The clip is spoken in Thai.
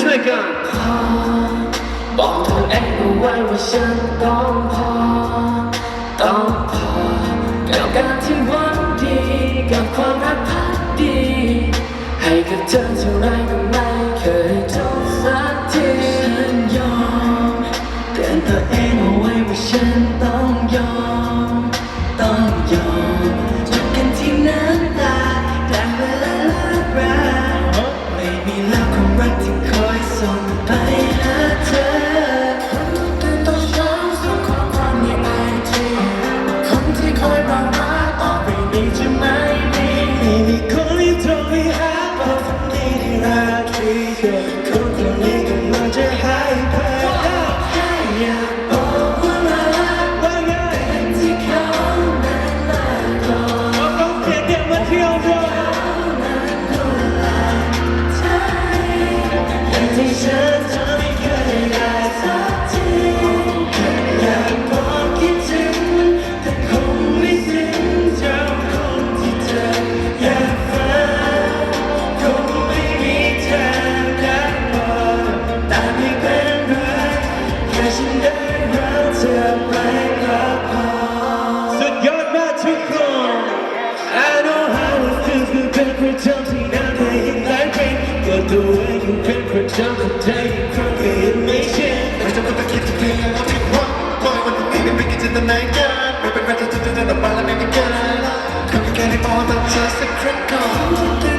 ช่วยกันบอกเธอเองเอาไว้ว่าฉันต้องพอ ต้องพอกับการที่หวังดีกับความรักพักดี ให้กับเธอเท่าไรก็ไม่เคยจบสักทีฉันยอมเตือนตัวเองเอาไว้ว่าฉัน Come to me tonight. Just a crack